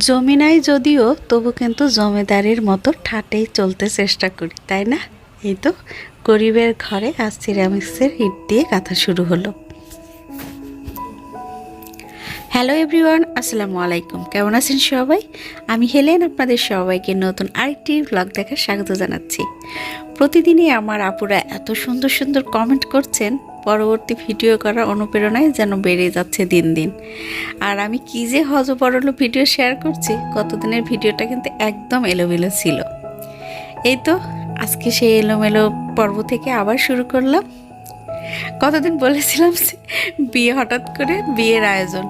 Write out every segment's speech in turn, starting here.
জমি নাই যদিও, তবু কিন্তু জমিদারির মতো ঠাটেই চলতে চেষ্টা করি, তাই না? এই তো, গরিবের ঘরে আজ সিরামিক্সের ইট দিয়ে গাঁথা শুরু হলো। হ্যালো এভরিওয়ান, আসসালামু আলাইকুম। কেমন আছেন সবাই? আমি হেলেন, আপনাদের সবাইকে নতুন আরেকটি ব্লগ দেখার স্বাগত জানাচ্ছি। প্রতিদিনই আমার আপুরা এত সুন্দর সুন্দর কমেন্ট করছেন, পরবর্তী ভিডিও করার অনুপ্রেরণায় যেন বেড়ে যাচ্ছে দিন দিন। আর আমি কী যে হজ হজবরল ভিডিও শেয়ার করছি, কতদিনের ভিডিওটা কিন্তু একদম এলোমেলো ছিল। এই তো, আজকে সেই এলোমেলো পর্ব থেকে আবার শুরু করলাম। কতদিন বলেছিলাম বিয়ে হঠাৎ করে বিয়ের আয়োজন।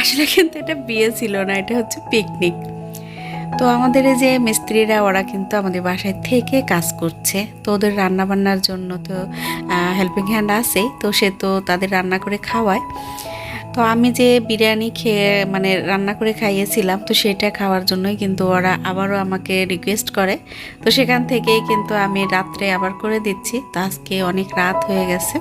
আসলে কিন্তু এটা বিয়ে ছিল না, এটা হচ্ছে পিকনিক তো আমাদের এই যে মিস্ত্রিরা, ওরা কিন্তু আমাদের বাসায় থেকে কাজ করছে। তো ওদের রান্নাবান্নার জন্য তো হেল্পিং হ্যান্ড আছেই। তো সে তো তাদের রান্না করে খাওয়ায়। তো আমি যে বিরিয়ানি খেয়ে মানে রান্না করে খাইয়েছিলাম, তো সেটা খাওয়ার জন্যই কিন্তু ওরা আবারও আমাকে রিকোয়েস্ট করে। তো সেখান থেকেই কিন্তু আমি রাত্রে আবার করে দিচ্ছি। তো আজকে অনেক রাত হয়ে গেছে।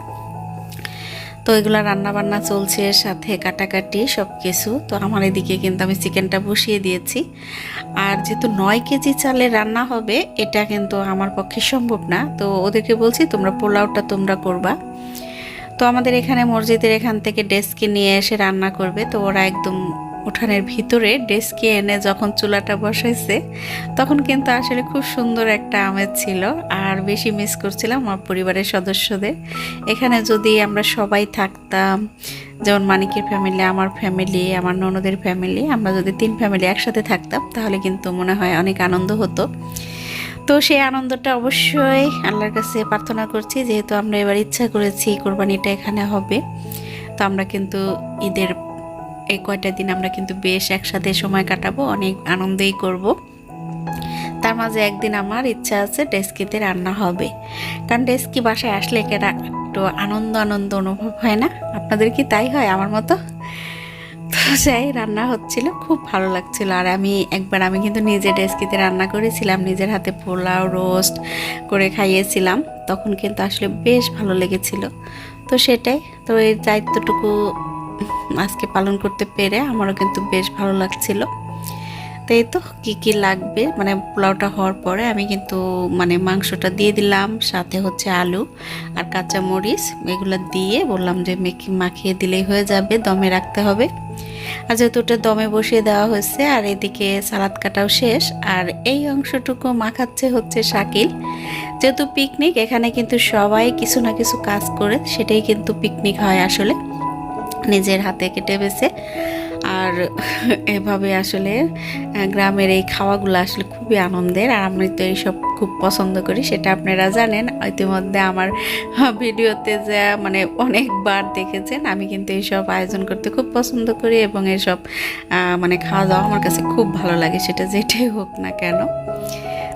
তো এগুলো রান্না বান্না চলছে, সাথে কাটাকাটি সব কিছু তো আমার এদিকে কিন্তু আমি চিকেনটা বসিয়ে দিয়েছি। আর যেহেতু নয় কেজি চালে রান্না হবে, এটা কিন্তু আমার পক্ষে সম্ভব না। তো ওদেরকে বলছি, তোমরা পোলাওটা তোমরা করবা। তো আমাদের এখানে মসজিদের এখান থেকে ডেস্কে নিয়ে এসে রান্না করবে। তো ওরা একদম উঠানের ভিতরে ডেস্কে এনে যখন চুলাটা বসাইছে, তখন কিন্তু আসলে খুব সুন্দর একটা আমেজ ছিল। আর বেশি মিস করছিলাম আমার পরিবারের সদস্যদের। এখানে যদি আমরা সবাই থাকতাম, যেমন মানিকের ফ্যামিলি আমার ফ্যামিলি আমার ননদের ফ্যামিলি আমরা যদি তিন ফ্যামিলি একসাথে থাকতাম, তাহলে কিন্তু মনে হয় অনেক আনন্দ হতো। তো সেই আনন্দটা অবশ্যই আল্লাহর কাছে প্রার্থনা করছি, যেহেতু আমরা এবার ইচ্ছা করেছি কোরবানিটা এখানে হবে, তো আমরা কিন্তু ঈদের এই কয়টা দিন আমরা কিন্তু বেশ একসাথে সময় কাটাবো, অনেক আনন্দেই করব। তার মাঝে একদিন আমার ইচ্ছা আছে ডেস্কিতে রান্না হবে। কারণ ডেস্কি বাসায় আসলে কেনা একটু আনন্দ আনন্দ অনুভব হয় না? আপনাদের কি তাই হয় আমার মতো? যাই, রান্না হচ্ছিল, খুব ভালো লাগছিল। আর আমি একবার আমি কিন্তু নিজে ডেস্কিতে রান্না করেছিলাম, নিজের হাতে পোলাও রোস্ট করে খাইয়েছিলাম। তখন কিন্তু আসলে বেশ ভালো লেগেছিল। তো সেটাই, তো এই দায়িত্বটুকু আজকে পালন করতে পেরে আমারও কিন্তু বেশ ভালো লাগছিল। তো এই তো কী কী লাগবে? মানে পোলাওটা হওয়ার পরে আমি কিন্তু মানে মাংসটা দিয়ে দিলাম, সাথে হচ্ছে আলু আর কাঁচা মরিচ এগুলো দিয়ে বললাম যে মেখে মাখিয়ে দিলেই হয়ে যাবে, দমে রাখতে হবে। আর যেহেতু ওটা দমে বসিয়ে দেওয়া হয়েছে, আর এদিকে সালাদ কাটাও শেষ। আর এই অংশটুকু মাখাচ্ছে হচ্ছে শাকিল। যেহেতু পিকনিক এখানে কিন্তু সবাই কিছু না কিছু কাজ করে, সেটাই কিন্তু পিকনিক হয় আসলে। নিজের হাতে কেটে বেছে। আর এভাবে আসলে গ্রামের এই খাওয়াগুলো আসলে খুবই আনন্দের। আর আমি তো এইসব খুব পছন্দ করি, সেটা আপনারা জানেন। ইতিমধ্যে আমার ভিডিওতে যা মানে অনেকবার দেখেছেন, আমি কিন্তু এইসব আয়োজন করতে খুব পছন্দ করি এবং এইসব মানে খাওয়া দাওয়া আমার কাছে খুব ভালো লাগে, সেটা যেটাই হোক না কেন।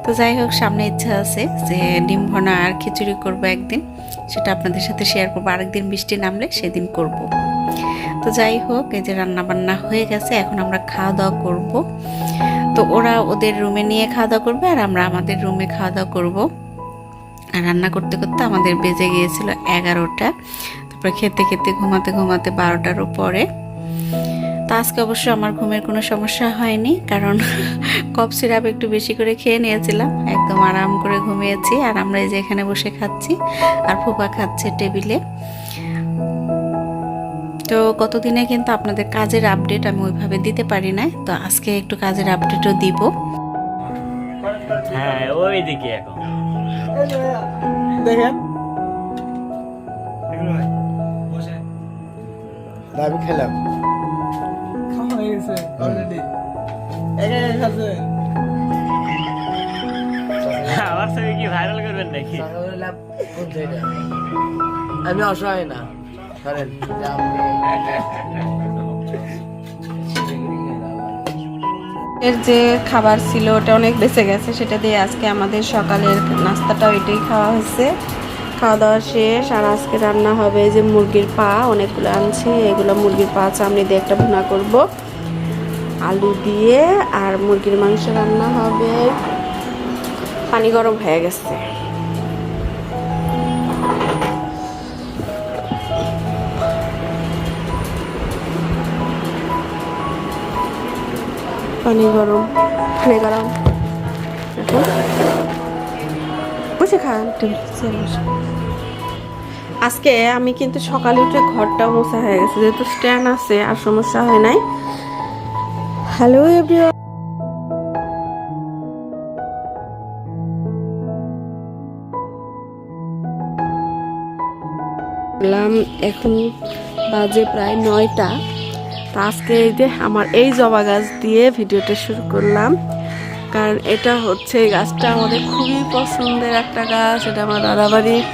তো যাই হোক, সামনে ইচ্ছা আছে যে ডিম ভনা আর খিচুড়ি করব একদিন। সেটা আপনাদের সাথে শেয়ার করব। আরেকদিন বৃষ্টি নামলে সেদিন করব। তো যাই হোক, এই যে রান্না বান্না হয়ে গেছে, এখন আমরা খাওয়া দাওয়া করব। তো ওরা ওদের রুমে নিয়ে খাওয়া দাওয়া করবে আর আমরা আমাদের রুমে খাওয়া দাওয়া করব। আর রান্না করতে করতে আমাদের বেজে গিয়েছিল এগারোটা। তারপরে খেতে খেতে ঘুমাতে ঘুমাতে বারোটারও পরে তো আজকে অবশ্য আমার ঘুমের কোনো সমস্যা হয়নি, কারণ কফ সিরাপ একটু বেশি করে খেয়ে নিয়েছিলাম। একদম আরাম করে ঘুমিয়েছি। আর আমরা এই যে এখানে বসে খাচ্ছি, আর ফুপা খাচ্ছে টেবিলে। তো কতদিনে কিন্তু আপনাদের কাজের আপডেট আমি ওইভাবে দিতে পারি না তো আজকে একটু কাজের আপডেটও দিব। হ্যাঁ ওই দিকে এখন। দেখেন। আমি খেলাম। খাওয়া হয়ে গেছে অলরেডি একা একা খাচ্ছে। আমার ছবি কি ভাইরাল করবেন নাকি? আমি অসহায় না। এর যে খাবার ছিল, ওটা অনেক বেঁচে গেছে, সেটা দিয়ে আজকে আমাদের সকালের নাস্তাটা ওইটাই খাওয়া হয়েছে। খাওয়া দাওয়া শেষ, আর আজকে রান্না হবে যে মুরগির পা, অনেকগুলো আনছে। এগুলো মুরগির পা চামড়ি দিয়ে একটা ভুনা করব। আলু দিয়ে, আর মুরগির মাংস রান্না হবে। পানি গরম হয়ে গেছে। পানি গরম গরম। এখন বসে খান। আজকে আমি কিন্তু সকালে উঠে ঘরটা মোছা হয়ে গেছে, যেহেতু স্ট্যান্ড আছে আর সমস্যা হয় নাই। হ্যালো এভরিওয়ান এখন বাজে প্রায় নয়টা। তা আজকে এই যে আমার এই জবা গাছ দিয়ে ভিডিওটা শুরু করলাম। কারণ এটা হচ্ছে এই গাছটা আমাদের খুবই পছন্দের একটা গাছ, এটা আমার দাদাবাড়ির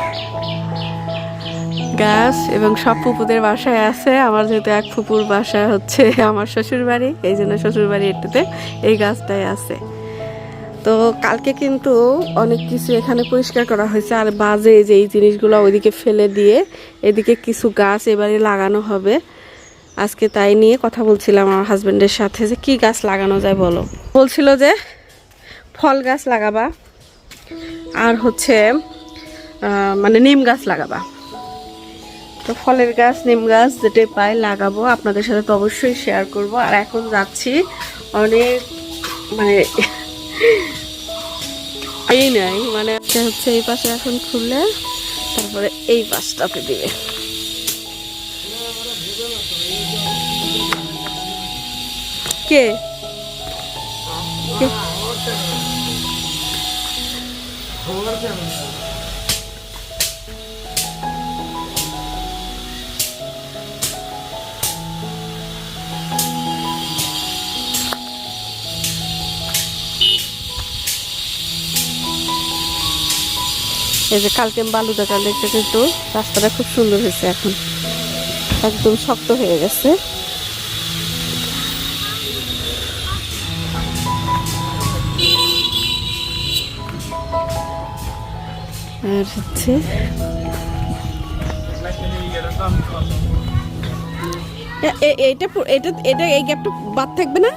গাছ এবং সব ফুপুদের বাসায় আছে। আমার যেহেতু এক ফুপুর বাসা হচ্ছে আমার শ্বশুর বাড়ি এই জন্য শ্বশুর বাড়ি এটাতে এই গাছটাই আছে। তো কালকে কিন্তু অনেক কিছু এখানে পরিষ্কার করা হয়েছে, আর বাজে যে এই জিনিসগুলো ওইদিকে ফেলে দিয়ে এদিকে কিছু গাছ এবারে লাগানো হবে। আজকে তাই নিয়ে কথা বলছিলাম আমার হাজব্যান্ডের সাথে যে কি গাছ লাগানো যায় বলো। বলছিল যে ফল গাছ লাগাবা আর হচ্ছে মানে নিম গাছ লাগাবা। তো ফলের গাছ, নিম গাছ যেটাই পাই লাগাবো। আপনাদের সাথে তো অবশ্যই শেয়ার করব। আর এখন যাচ্ছি অনেক মানে এই নাই মানে হচ্ছে এই পাশে এখন খুললে, তারপরে এই পাশটাতে দিবে কে? এই যে কালকে বালু দেখা দেখতে কিন্তু রাস্তাটা খুব সুন্দর হয়েছে এখন। একদম শক্ত হয়ে গেছে। আর হচ্ছে। এটা এটা এই গ্যাপটা বাদ থাকবে না?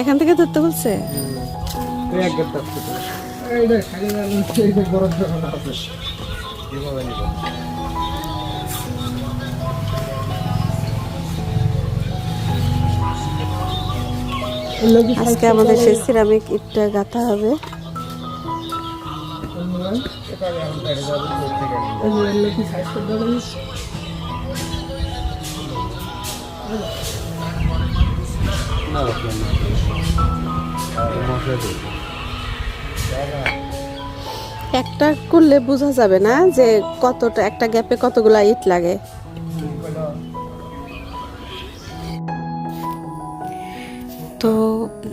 এখান থেকে ধরতে বলছে? আজকে আমাদের সেই সিরামিক ইটটা গাঁথা হবে। একটা করলে বোঝা যাবে না যে কতটা, একটা গ্যাপে কতগুলা ইট লাগে। তো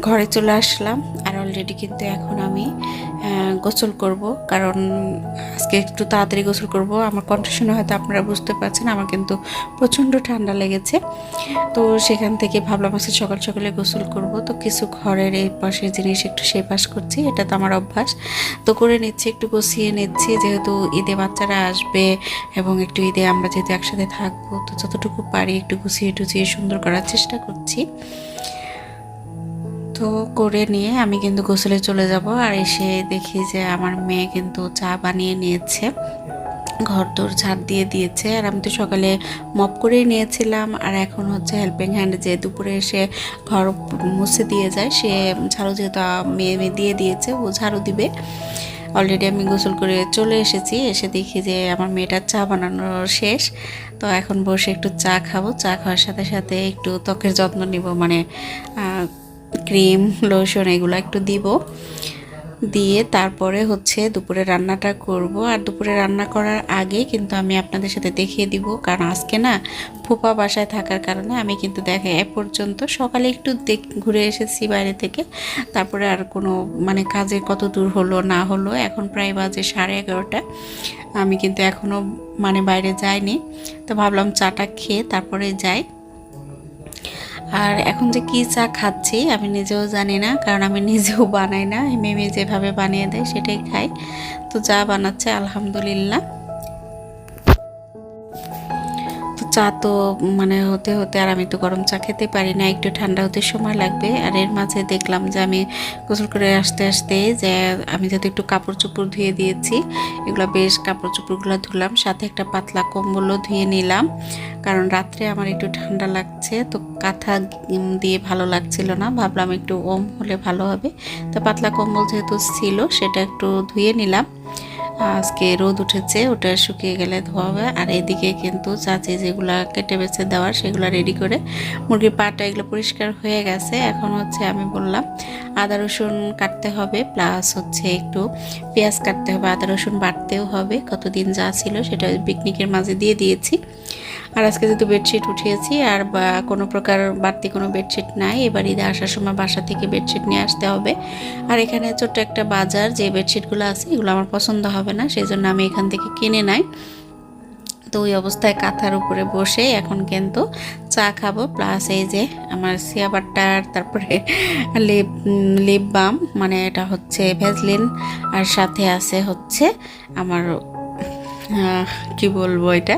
ঘরে চলে আসলাম, আর অলরেডি কিন্তু এখন আমি গোসল করব। কারণ আজকে একটু তাড়াতাড়ি গোসল করব। আমার কণ্ঠ হয়তো আপনারা বুঝতে পারছেন, আমার কিন্তু প্রচণ্ড ঠান্ডা লেগেছে। তো সেখান থেকে ভাবলাম আজকে সকাল সকালে গোসল করব। তো কিছু ঘরের এই পাশের জিনিস একটু সে পাশ করছি, এটা তো আমার অভ্যাস। তো করে নিচ্ছি, একটু গুছিয়ে নিচ্ছি, যেহেতু ঈদে বাচ্চারা আসবে এবং একটু ঈদে আমরা যেহেতু একসাথে থাকব, তো যতটুকু পারি একটু গুছিয়ে টুছিয়ে সুন্দর করার চেষ্টা করছি। তো করে নিয়ে আমি কিন্তু গোসলে চলে যাব আর এসে দেখি যে আমার মেয়ে কিন্তু চা বানিয়ে নিয়েছে ঘর দোর ঝাড় দিয়ে দিয়েছে আর আমি তো সকালে মপ করেই নিয়েছিলাম আর এখন হচ্ছে হেল্পিং হ্যান্ড যে দুপুরে এসে ঘর মুছে দিয়ে যায়, সে ঝাড়ু যেহেতু মেয়ে মেয়ে দিয়ে দিয়েছে ও ঝাড়ু দিবে। অলরেডি আমি গোসল করে চলে এসেছি, এসে দেখি যে আমার মেয়েটার চা বানানো শেষ। তো এখন বসে একটু চা খাব, চা খাওয়ার সাথে সাথে একটু ত্বকের যত্ন নিব মানে ক্রিম, লোশন এগুলো একটু দিব। দিয়ে তারপরে হচ্ছে দুপুরে রান্নাটা করব। আর দুপুরে রান্না করার আগে কিন্তু আমি আপনাদের সাথে দেখিয়ে দিব। কারণ আজকে না ফুপা বাসায় থাকার কারণে আমি কিন্তু দেখে এ পর্যন্ত সকালে একটু দেখ ঘুরে এসেছি বাইরে থেকে। তারপরে আর কোনো মানে কাজে কত দূর হলো না হলো, এখন প্রায় বাজে সাড়ে এগারোটা। আমি কিন্তু এখনও মানে বাইরে যাইনি। তো ভাবলাম চাটা খেয়ে তারপরে যাই। আর এখন যে কী চা খাচ্ছি, আমি নিজেও জানি না, কারণ আমি নিজেও বানাই না। মেমে যেভাবে বানিয়ে দেয়, সেটাই খাই। তো চা বানাচ্ছে, আলহামদুলিল্লাহ। তো চা তো মানে হতে হতে আর আমি তো গরম চা খেতে পারি না, একটু ঠান্ডা হতে সময় লাগবে। আর এর মাঝে দেখলাম যে আমি গোসল করে আসতে আসতে যে আমি যাতে একটু কাপড় চোপড় ধুয়ে দিয়েছি, এগুলো বেশ কাপড় চোপড়গুলো ধুলাম, সাথে একটা পাতলা কম্বলও ধুয়ে নিলাম। কারণ রাত্রে আমার একটু ঠান্ডা লাগছে, তো কাঁথা দিয়ে ভালো লাগছিল না, ভাবলাম একটু ওম হলে ভালো হবে। তো পাতলা কম্বল যেহেতু ছিল, সেটা একটু ধুয়ে নিলাম। আজকে রোদ উঠেছে, ওটা শুকিয়ে গেলে ধোয়া হবে। আর এদিকে কিন্তু চাচি যেগুলো কেটে বেছে দেওয়ার সেগুলো রেডি করে মুরগির পাটা এগুলো পরিষ্কার হয়ে গেছে। এখন হচ্ছে আমি বললাম, আদা রসুন কাটতে হবে প্লাস হচ্ছে একটু পেঁয়াজ কাটতে হবে, আদা রসুন বাটতেও হবে। কতদিন যা ছিল সেটা পিকনিকের মাঝে দিয়ে দিয়েছি। আর আজকে যেহেতু বেডশিট উঠিয়েছি আর কোনো প্রকার বাড়তি কোনো বেডশিট নাই, এবার ঈদে আসার সময় বাসা থেকে বেডশিট নিয়ে আসতে হবে। আর এখানে ছোট্ট একটা বাজার, যে বেডশিটগুলো আছে এগুলো আমার পছন্দ হবে না সেই জন্য আমি এখান থেকে কিনে নাই। তো ওই অবস্থায় কাঁথার উপরে বসে এখন কিন্তু চা খাব প্লাস এই যে আমার সিয়া বাটার, তারপরে লিপ লিপ বাম মানে এটা হচ্ছে ভেজলিন, আর সাথে আছে হচ্ছে আমার কি বলব এটা?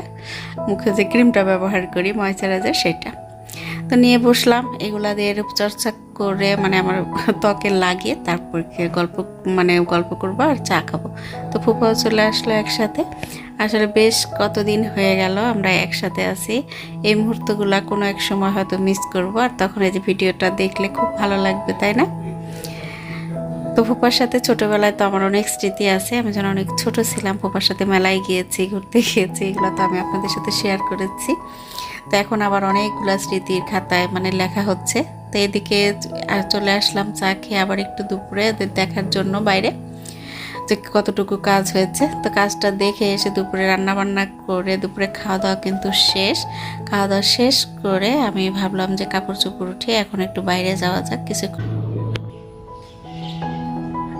মুখে যে ক্রিমটা ব্যবহার করি ময়শ্চারাইজার সেটা। তো নিয়ে বসলাম, এগুলা দিয়ে রূপচর্চা করে মানে আমার ত্বকে লাগিয়ে তারপর গল্প মানে গল্প করব আর চা খাব। তো ফুফাও চলে আসলো একসাথে। আসলে বেশ কতদিন হয়ে গেল, আমরা একসাথে আছি। এই মুহূর্তগুলা কোনো এক সময় হয়তো মিস করব, আর তখন এই যে ভিডিওটা দেখলে খুব ভালো লাগবে, তাই না? তো ফুপার সাথে ছোটবেলায় তো আমার অনেক স্মৃতি আছে। আমি যখন অনেক ছোট ছিলাম, ফুপার সাথে মেলায় গিয়েছি, ঘুরতে গিয়েছি, এগুলো তো আমি আপনাদের সাথে শেয়ার করেছি। তো এখন আবার অনেকগুলো স্মৃতির খাতায় মানে লেখা হচ্ছে। তো এদিকে চলে আসলাম চা খেয়ে আবার একটু দুপুরে দেখার জন্য বাইরে। যে কতটুকু কাজ হয়েছে। তো কাজটা দেখে এসে দুপুরে রান্না বান্না করে দুপুরে খাওয়া দাওয়া কিন্তু শেষ। খাওয়া দাওয়া শেষ করে আমি ভাবলাম যে কাপড় চোপড় উঠে এখন একটু বাইরে যাওয়া যাক কিছু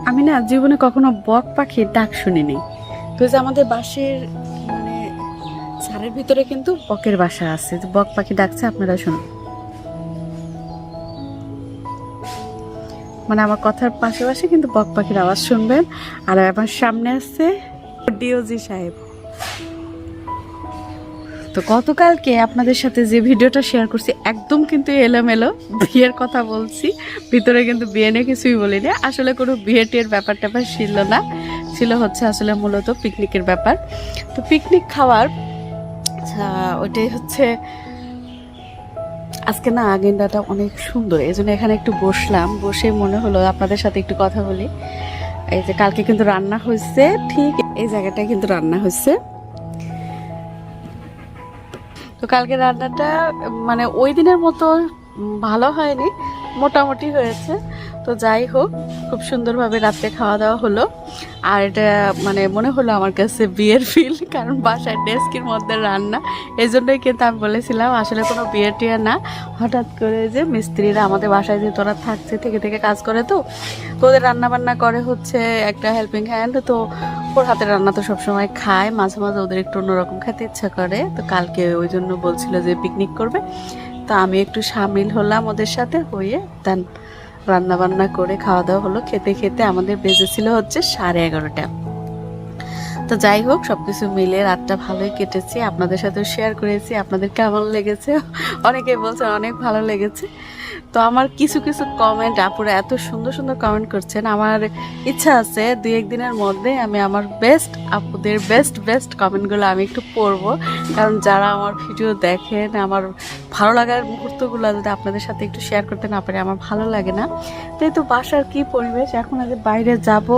আমি না জীবনে কখনো বক পাখির ডাক শুনিনি। তো যে আমাদের বাসের মানে ছাদের ভিতরে কিন্তু বকের বাসা আছে। বক পাখি ডাকছে, আপনারা শুনুন। মানে আমার কথার পাশাপাশি কিন্তু বক পাখির আওয়াজ শুনবেন। আর আমার সামনে আছে ডিওজি সাহেব। তো গতকালকে আপনাদের সাথে যে ভিডিওটা শেয়ার করছি একদম কিন্তু এলোমেলো বিয়ের কথা বলছি। ভিতরে কিন্তু বিয়ে নিয়ে কিছুই বলিনি। আসলে কোনো বিয়ে টিয়ের ব্যাপার ট্যাপার ছিল না। ছিল হচ্ছে আসলে মূলত পিকনিকের ব্যাপার। তো পিকনিক খাওয়ার আচ্ছা, ওইটাই হচ্ছে আজকে না আগেন্ডাটা অনেক সুন্দর। এই জন্য এখানে একটু বসলাম। বসে মনে হলো আপনাদের সাথে একটু কথা বলি। এই যে কালকে কিন্তু রান্না হয়েছে ঠিক এই জায়গাটায় কিন্তু রান্না হয়েছে। তো কালকে রান্নাটা মানে ওই দিনের মতো ভালো হয়নি মোটামুটি হয়েছে। তো যাই হোক, খুব সুন্দরভাবে রাত্রে খাওয়া দাওয়া হলো। আর এটা মানে মনে হলো আমার কাছে বিয়ের ফিল কারণ বাসায় ডেস্কের মধ্যে রান্না। এই জন্যই কিন্তু আমি বলেছিলাম, আসলে কোনো বিয়ে টিয়ে না। হঠাৎ করে যে মিস্ত্রিরা আমাদের বাসায় যে তোরা থাকছে, থেকে থেকে কাজ করে তো তো ওদের রান্না বান্না করে হচ্ছে একটা হেল্পিং হ্যান্ড তো ওর হাতের রান্না তো সবসময় খায়। মাঝে মাঝে ওদের একটু অন্যরকম খেতে ইচ্ছা করে। তো কালকে ওই জন্য বলছিল যে পিকনিক করবে। তা আমি একটু সামিল হলাম ওদের সাথে হয়ে দেন রান্না বান্না করে খাওয়া দাওয়া হলো। খেতে খেতে আমাদের বেজেছিল হচ্ছে সাড়ে এগারোটা। তো যাই হোক, সবকিছু মিলে রাতটা ভালোই কেটেছি। আপনাদের সাথে শেয়ার করেছি। আপনাদের কেমন লেগেছে? অনেকে বলছে অনেক ভালো লেগেছে। তো আমার কিছু কিছু কমেন্ট আপুরা এত সুন্দর সুন্দর কমেন্ট করছেন। আমার ইচ্ছা আছে দুই একদিনের মধ্যে আমি আমার বেস্ট আপুদের বেস্ট বেস্ট কমেন্টগুলো আমি একটু পড়ব। কারণ যারা আমার ভিডিও দেখেন, আমার ভালো লাগার মুহূর্তগুলো যদি আপনাদের সাথে একটু শেয়ার করতে না পারি, আমার ভালো লাগে না। তাই তো বাসার কি পরিবেশ? এখন আগে বাইরে যাব,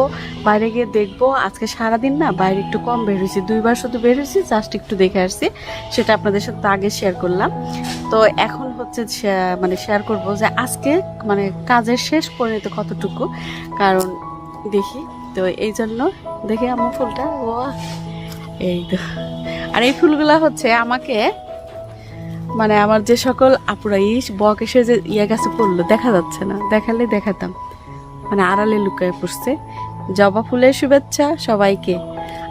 বাইরে গিয়ে দেখব। আজকে সারাদিন না বাইরে একটু কম বের হয়েছি, দুইবার শুধু বের হয়েছি জাস্ট একটু দেখে আসছি। সেটা আপনাদের সাথে আগে শেয়ার করলাম। তো এখন হচ্ছে মানে শেয়ার করব যে আজকে মানে কাজের শেষ পরিণত কতটুকু? কারণ দেখি, তো এই জন্য দেখি আমার ফুলটা। ও এই তো। আর এই ফুলগুলা হচ্ছে আমাকে মানে আমার যে সকল আপুরা, ইস, বক এসে যে ইয়ে গাছে পড়ল, দেখা যাচ্ছে না। দেখালে দেখাতাম। মানে আড়ালে লুকায় পড়ছে। জবা ফুলের শুভেচ্ছা সবাইকে।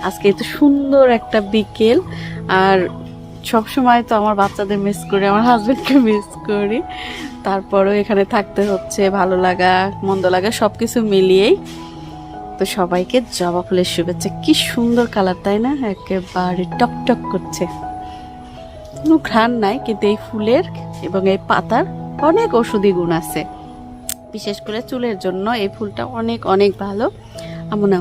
আজকে এত সুন্দর একটা বিকেল। আর সব সময় তো আমার বাচ্চাদের মিস করি, আমার হাজবেন্ডকে মিস করি। তারপরেও এখানে থাকতে হচ্ছে, ভালো লাগা, মন্দ লাগা সব কিছু মিলিয়েই। তো সবাইকে জবা ফুলের শুভেচ্ছা। কি সুন্দর কালার তাই না? একেবারে টক টক করছে। কোনো ঘ্রাণ নাই, কিন্তু এই ফুলের এবং এই পাতার অনেক ওষুধি গুণ আছে। বিশেষ করে চুলের জন্য এই ফুলটা অনেক অনেক ভালো। আমনা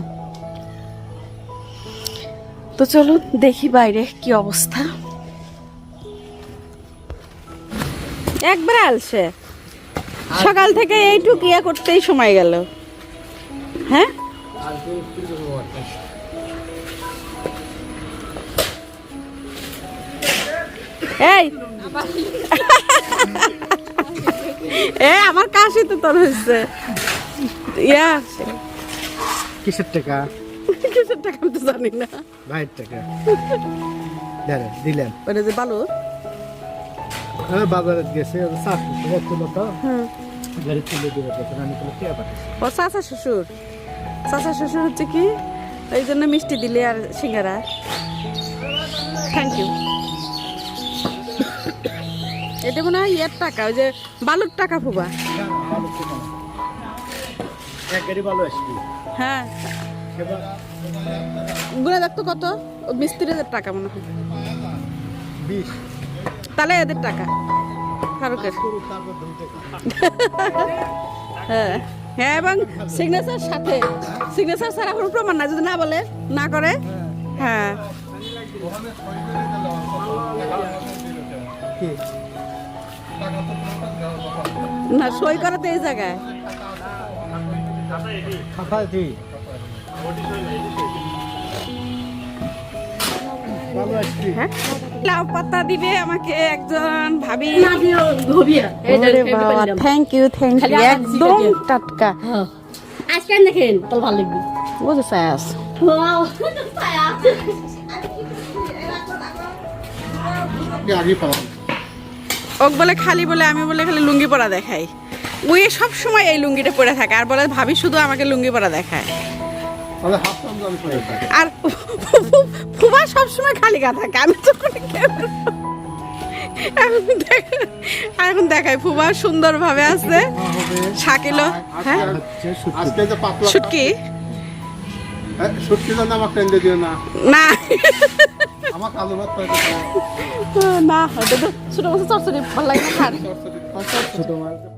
তো চলুন দেখি বাইরে কি অবস্থা। একবার আলসে। সকাল থেকে এইটুক ইয়া করতেই সময় গেল। হ্যাঁ? এই। এ আমার কাশি তো তোর হয়েছে ইয়া। কিসের টাকা? কিসের টাকা আমি তো জানি না। ভাইয়ের টাকা। দিলেন ওটা যে বালু বাজারে গেছে সাত টাকা তো গাড়ি তুলে দিবে তখন আমি কোনো টিয়া পাঠাচ্ছি ও চাচা শ্বশুর। চাচা শ্বশুর হচ্ছে কি? এই জন্য মিষ্টি দিলে আর সিঙ্গারা। থ্যাংক ইউ এটা মনে হয় ইয়ের টাকা ওই যে বালুর টাকা ফুবা। হ্যাঁ। গুনে দেখতো কত? মিস্ত্রিদের টাকা মনে হয়। বিশ। তাহলে এদের টাকা। ফারুকের। হ্যাঁ। হ্যাঁ এবং সিগনেচার সাথে। সিগনেচার ছাড়া কোনো প্রমাণ না যদি না বলে, না করে। হ্যাঁ। না, সই করে তো এই জায়গায়। হ্যাঁ? লাউ পাতা দিবে আমাকে একজন ভাবি। থ্যাংক ইউ থ্যাংক ইউ একদম টাটকা। আজকে দেখেন তোর ভালো লাগবে। ও যে সায়াস ওক বলে খালি বলে আমি বলে খালি লুঙ্গি পরা দেখাই। ওই সব সময় এই লুঙ্গিটা পরে থাকে আর বলে ভাবি শুধু আমাকে লুঙ্গি পরা দেখায়। আর ফুবা সব সময় খালি গা থাকে আমি তো কোনো এখন দেখাই ফুবা সুন্দরভাবে আছে। শাকিলো হ্যাঁ? আজকে শুটকি টেন্ডে না। না। ছোট মাছ চরচরি ভালো লাগে না ছোট মাছ।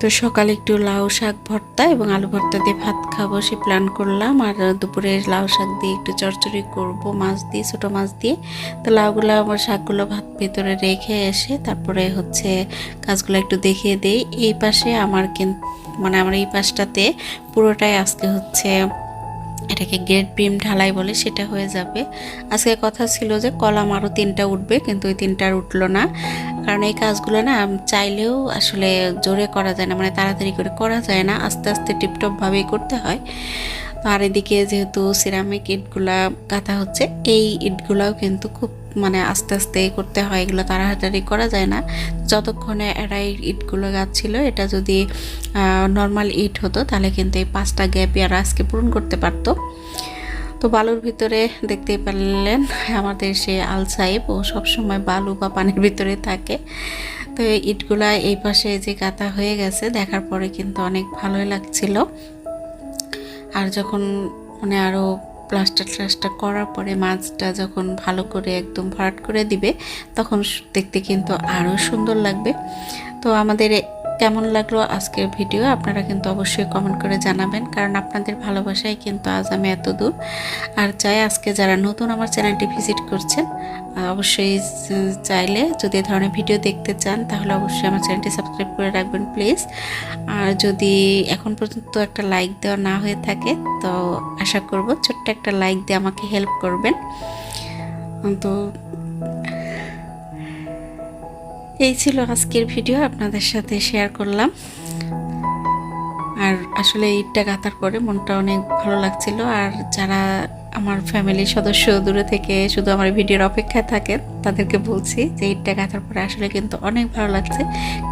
তো সকালে একটু লাউ শাক ভর্তা এবং আলু ভর্তা দিয়ে ভাত খাব, সে প্ল্যান করলাম। আর দুপুরে লাউ শাক দিয়ে একটু চরচড়ি করব, মাছ দিয়ে, ছোটো মাছ দিয়ে। তো লাউগুলো আমার শাকগুলো ভাত ভেতরে রেখে এসে তারপরে হচ্ছে কাজগুলো একটু দেখিয়ে দেই। এই পাশে আমার কিন্তু মানে আমার এই পাশটাতে পুরোটাই আজকে হচ্ছে এটাকে গেট বিম ঢালাই বলে সেটা হয়ে যাবে। আজকে কথা ছিল যে কলাম আরও তিনটা উঠবে, কিন্তু ওই তিনটার উঠল না। কারণ এই কাজগুলো না চাইলেও আসলে জোরে করা যায় না মানে তাড়াতাড়ি করে করা যায় না, আস্তে আস্তে টিপটপভাবেই করতে হয়। আর এদিকে যেহেতু সিরামিক ইটগুলা কাঁথা হচ্ছে, এই ইটগুলাও কিন্তু খুব মানে আস্তে আস্তে করতে হয়, এগুলো তাড়াতাড়ি করা যায় না। যতক্ষণে এরা ইটগুলো গাচ্ছিল, এটা যদি নর্মাল ইট হতো, তাহলে কিন্তু এই পাঁচটা গ্যাপই আর আজকে পূরণ করতে পারতো। তো বালুর ভিতরে দেখতেই পারলেন আমাদের সে আল সাহেব, ও সবসময় বালু বা পানির ভিতরে থাকে। তো ইটগুলা এই পাশে যে গাঁথা হয়ে গেছে, দেখার পরে কিন্তু অনেক ভালোই লাগছিল। আর যখন মানে আরও প্লাস্টার ট্লাস্টার করার পরে মাছটা যখন ভালো করে একদম ভরাট করে দিবে, তখন দেখতে কিন্তু আরও সুন্দর লাগবে। তো আমাদের কেমন লাগল আজকের ভিডিও আপনারা কিন্তু অবশ্যই কমেন্ট করে জানাবেন, কারণ আপনাদের ভালোবাসায় কিন্তু আজ আমি এত দূর আর চাই আজকে যারা নতুন আমার চ্যানেলটি ভিজিট করছেন অবশ্যই চাইলে যদি এ ধরনের ভিডিও দেখতে চান, তাহলে অবশ্যই আমার চ্যানেলটি সাবস্ক্রাইব করে রাখবেন প্লিজ আর যদি এখন পর্যন্ত একটা লাইক দেওয়া না হয়ে থাকে, তো আশা করব ছোট্ট একটা লাইক দিয়ে আমাকে হেল্প করবেন। তো এই ছিল আজকের ভিডিও, আপনাদের সাথে শেয়ার করলাম। আর আসলে ঈদটা গাঁথার পরে মনটা অনেক ভালো লাগছিল। আর যারা আমার ফ্যামিলির সদস্য দূরে থেকে শুধু আমার ভিডিওর অপেক্ষায় থাকেন, তাদেরকে বলছি যে ঈদটা গাঁথার পরে আসলে কিন্তু অনেক ভালো লাগছে।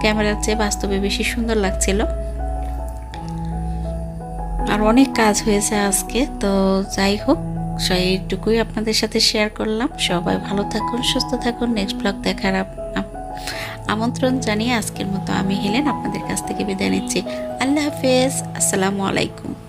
ক্যামেরার চেয়ে বাস্তবে বেশি সুন্দর লাগছিল। আর অনেক কাজ হয়েছে আজকে, তো যাই হোক সেইটুকুই আপনাদের সাথে শেয়ার করলাম। সবাই ভালো থাকুন, সুস্থ থাকুন। নেক্সট ব্লগ দেখার আমন্ত্রণ জানিয়ে আজকের মতো আমি হেলেন আপনাদের কাছ থেকে বিদায় নিচ্ছি। আল্লাহ হাফেজ। আসসালামু আলাইকুম।